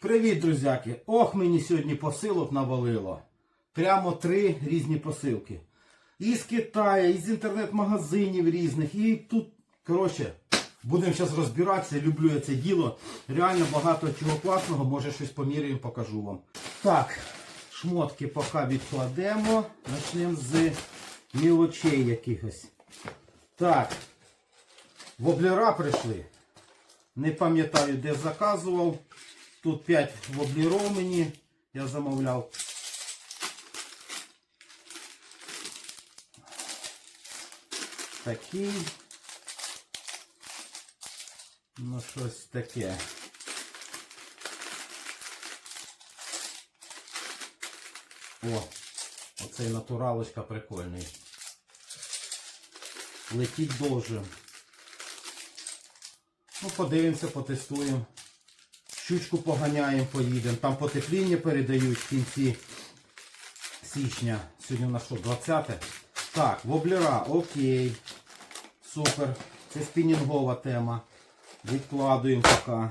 Привіт, друзяки! Ох, мені сьогодні посилок навалило. Прямо три різні посилки. І з Китаю, і з інтернет-магазинів різних. І тут, коротше, будемо зараз розбиратися. Люблю я це діло. Реально багато чого класного. Може щось поміряємо, покажу вам. Так, шмотки поки відкладемо. Почнемо з мілочей якихось. Так, воблера прийшли. Не пам'ятаю, де заказував. Тут 5 воблеров мені я замовляв. Такий. Ну, щось таке. О, оцей натуралочка прикольний. Летіть должен. Ну, подивимося, потестуємо. Щучку поганяємо, поїдемо. Там потепління передають в кінці січня. Сьогодні у нас що, 20 те Так, воблера, окей. Супер. Це спінінгова тема. Відкладуємо поки.